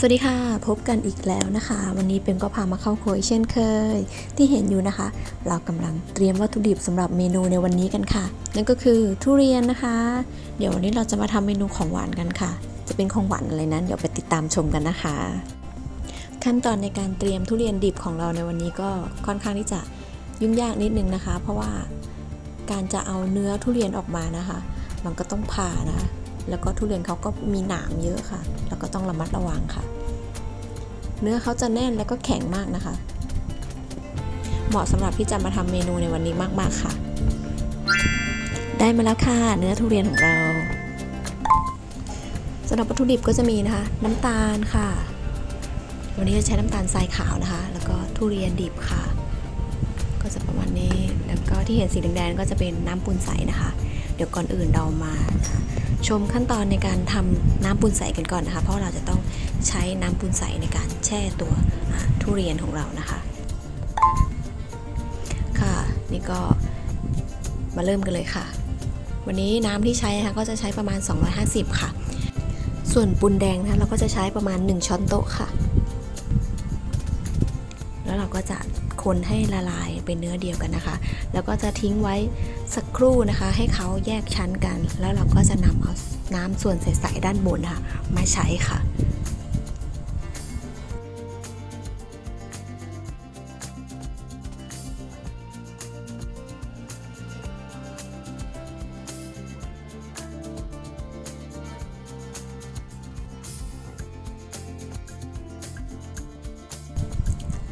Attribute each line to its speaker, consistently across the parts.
Speaker 1: สวัสดีค่ะ พบกันอีกแล้วนะคะ วันนี้เป็นก็พามาเข้าครัวเช่นเคย ที่เห็นอยู่นะคะ เรากำลังเตรียมวัตถุดิบสำหรับเมนูในวันนี้กันค่ะ นั่นก็คือทุเรียนนะคะ เดี๋ยววันนี้เราจะมาทำเมนูของหวานกันค่ะ จะเป็นของหวานอะไรนั้นเดี๋ยวไปติดตามชมกันนะคะ ขั้นตอนในการเตรียมทุเรียนดิบของเราในวันนี้ก็ค่อนข้างที่จะยุ่งยากนิดนึงนะคะ เพราะว่าการจะเอาเนื้อทุเรียนออกมานะคะ มันก็ต้องผ่านะคะ แล้วก็ทุเรียนเขาก็มีหนามเยอะค่ะ แล้วก็ต้องระมัดระวังค่ะ เนื้อเขาจะแน่นแล้วก็แข็งมากนะคะ เหมาะสำหรับที่จะมาทำเมนูในวันนี้มากๆค่ะ ได้มาแล้วค่ะ เนื้อทุเรียนของเราสำหรับวัตถุดิบก็จะมีนะคะ น้ำตาลค่ะ วันนี้จะใช้น้ำตาลทรายขาวนะคะ แล้วก็ทุเรียนดิบค่ะ ก็จะประมาณนี้ แล้วก็ที่เห็นสีแดงๆก็จะเป็นน้ำปูนใสนะคะ เดี๋ยวก่อนอื่นเรามาชมขั้นตอนในการทำน้ำปูนใสกันก่อนนะคะ เพราะเราจะต้องใช้น้ำปูนใสในการแช่ตัวทุเรียนของเรานะคะ ค่ะ นี่ก็มาเริ่มกันเลยค่ะ วันนี้น้ำที่ใช้นะคะก็จะใช้ประมาณ 250 ค่ะ ส่วนปูนแดงนะเราก็จะใช้ประมาณ 1 ช้อนโต๊ะค่ะ แล้วเราก็จะ คนให้ละลายเป็นเนื้อเดียวกันนะคะ แล้วก็จะทิ้งไว้สักครู่นะคะ ให้เขาแยกชั้นกัน แล้วเราก็จะนำเอาน้ำส่วนใสๆด้านบนค่ะมาใช้ค่ะ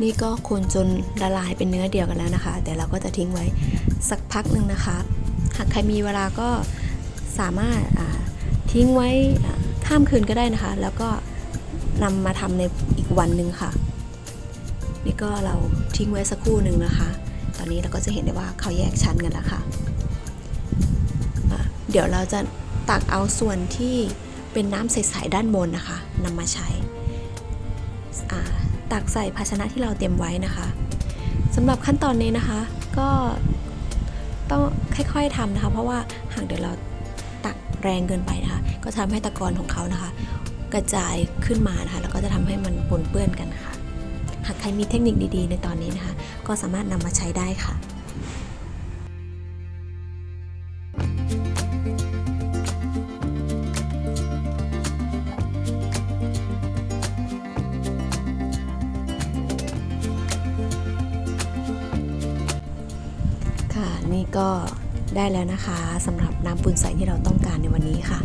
Speaker 1: นี่ก็คนจนละลายเป็นเนื้อเดียวกันแล้วนะคะเดี๋ยวเราก็จะทิ้งไว้สักพักหนึ่งนะคะ หากใครมีเวลาก็สามารถทิ้งไว้ข้ามคืนก็ได้นะคะ แล้วก็นำมาทำในอีกวันหนึ่งค่ะ นี่ก็เราทิ้งไว้สักครู่หนึ่งนะคะ ตอนนี้เราก็จะเห็นได้ว่าเขาแยกชั้นกันแล้วค่ะ เดี๋ยวเราจะตักเอาส่วนที่เป็นน้ำใสๆด้านบนนะคะนำมาใช้ ตักใส่ภาชนะที่เราเตรียมไว้นะคะสำหรับขั้นตอนนี้นะคะ ก็ต้องค่อยๆทำนะคะ เพราะว่าหากเดี๋ยวเราตักแรงเกินไปนะคะ ก็ทำให้ตะกอนของเขานะคะ กระจายขึ้นมานะคะ แล้วก็จะทำให้มันปนเปื้อนกันนะคะ หากใครมีเทคนิคดีๆ ในตอนนี้นะคะ ก็สามารถนำมาใช้ได้ค่ะ ก็ได้แล้วนะคะสำหรับน้ำปูนใสที่เราต้องการในวันนี้ค่ะ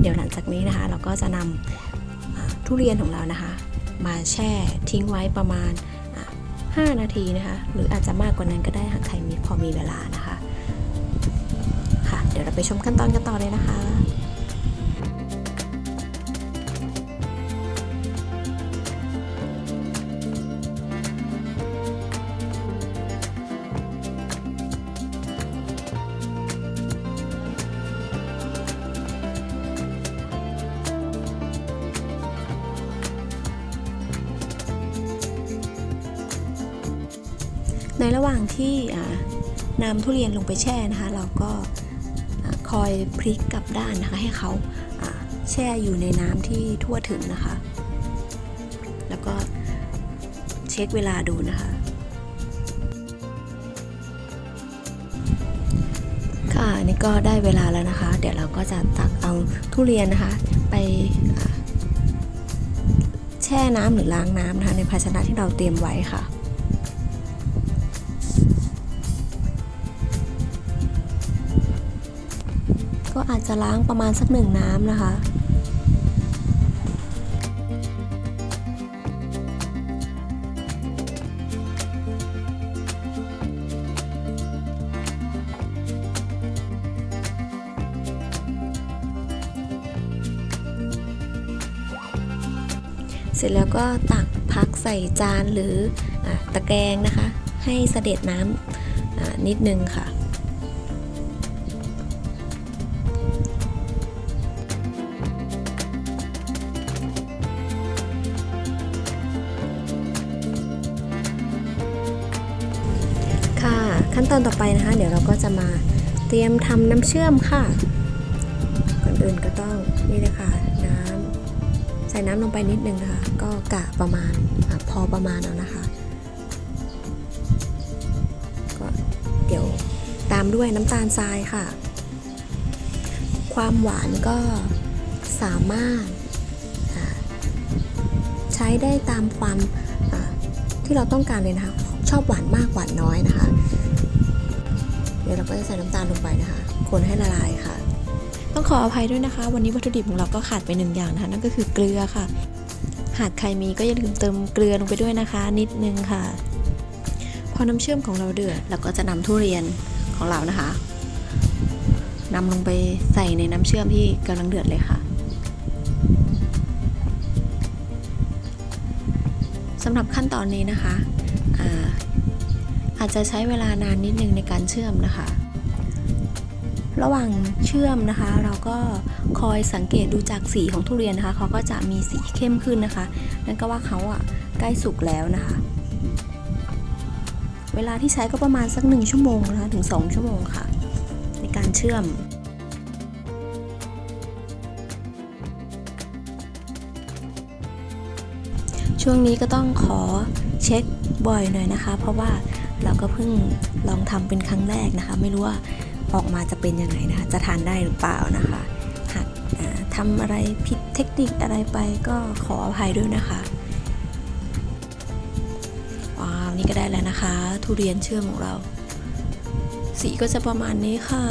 Speaker 1: เดี๋ยวหลังจากนี้นะคะ เราก็จะนำทุเรียนของเรานะคะ มาแช่ทิ้งไว้ประมาณ 5 นาทีนะคะ หรืออาจจะมากกว่านั้นก็ได้หากใครมีพอมีเวลานะคะ ค่ะ เดี๋ยวเราไปชมขั้นตอนกันต่อเลยนะคะ ในระหว่างที่นำทุเรียนลงไปแช่นะคะ เราก็คอยพลิกกลับด้านนะคะ ให้เขาแช่อยู่ในน้ำที่ทั่วถึงนะคะ แล้วก็เช็คเวลาดูนะคะ ค่ะนี่ก็ได้เวลาแล้วนะคะ เดี๋ยวเราก็จะตักเอาทุเรียนนะคะ ไปแช่น้ำหรือล้างน้ำนะคะในภาชนะที่เราเตรียมไว้ค่ะ อาจจะล้างประมาณสักหนึ่งน้ำนะคะเสร็จแล้วก็ตักพักใส่จานหรืออตะแกรงนะคะ ให้เสด็จน้ำนิดนึงค่ะ ขั้นตอนต่อไปนะคะ เดี๋ยวเราก็จะมาเตรียมทำน้ำเชื่อมค่ะ ก่อนอื่นก็ต้องนี่เลยค่ะน้ำส่น้ำลงไปนิดนึงนะคะ ก็กะประมาณอพอประมาณเอานะคะ ก็เดี๋ยวตามด้วยน้ำตาลทรายค่ะ ความหวานก็สามารถใช้ได้ตามความที่เราต้องการเลยนะคะ ชอบหวานมากหวานน้อยนะคะ เดี๋ยวเราก็จะใส่น้ำตาลลงไปนะคะ คนให้ละลายค่ะ ต้องขออภัยด้วยนะคะ วันนี้วัตถุดิบของเราก็ขาดไปหนึ่งอย่างนะคะนั่นก็คือเกลือค่ะ หากใครมีก็อย่าลืมเติมเกลือลงไปด้วยนะคะ นิดนึงค่ะ พอน้ำเชื่อมของเราเดือดเราก็จะนำทุเรียนของเรานะคะนำลงไปใส่ในน้ำเชื่อมที่กำลังเดือดเลยค่ะสำหรับขั้นตอนนี้นะคะ อาจจะใช้เวลานานนิดนึงในการเชื่อมนะคะ ระหว่างเชื่อมนะคะ เราก็คอยสังเกตดูจากสีของทุเรียนนะคะเขาก็จะมีสีเข้มขึ้นนะคะ นั่นก็ว่าเขาอะใกล้สุกแล้วนะคะ เวลาที่ใช้ก็ประมาณสักหนึ่งชั่วโมงนะคะถึง 2 ชั่วโมงค่ะ ในการเชื่อมช่วงนี้ก็ต้องขอเช็คบ่อยหน่อยนะคะ เพราะว่า เราก็เพิ่งลองทำเป็นครั้งแรกนะคะ ไม่รู้ว่าออกมาจะเป็นยังไงนะคะ จะทานได้หรือเปล่านะคะ หากทำอะไรผิดเทคนิคอะไรไปก็ขออภัยด้วยนะคะว้าวนี่ก็ได้แล้วนะคะ ทุเรียนเชื่อมของเรา สีก็จะประมาณนี้ค่ะ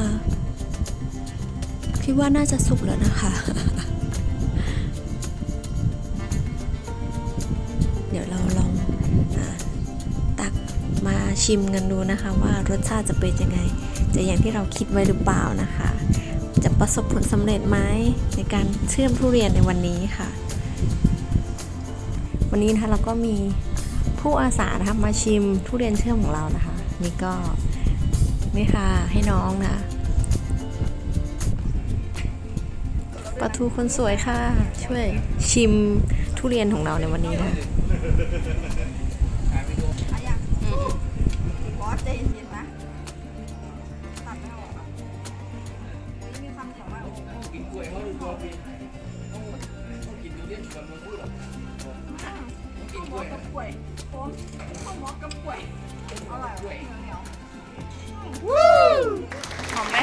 Speaker 1: คิดว่าน่าจะสุกแล้วนะคะ เดี๋ยวเราลอง ชิมกันดูนะคะ ว่ารสชาติจะเป็นยังไง จะอย่างที่เราคิดไว้หรือเปล่านะคะ จะประสบผลสำเร็จไหมในการเชื่อมทุเรียนในวันนี้ค่ะ วันนี้นะคะเราก็มีผู้อาสานะคะมาชิมทุเรียนเชื่อมของเรานะคะ นี่ก็นี่ค่ะให้น้องนะปลาทูคนสวยค่ะ ช่วยชิมทุเรียนของเราในวันนี้นะ
Speaker 2: สใจเย็นๆนะตัดไม่ออกอะนี่มีคำเดียวมากโอ้กินกล้วยเขาดูกล้วยเขากินดูเรียนกับมันพูดหรอกินกล้วยกับกล้วยผมข้าวหมอกกับกล้วยอร่อยเหนียวเหนียววู้หอมไหม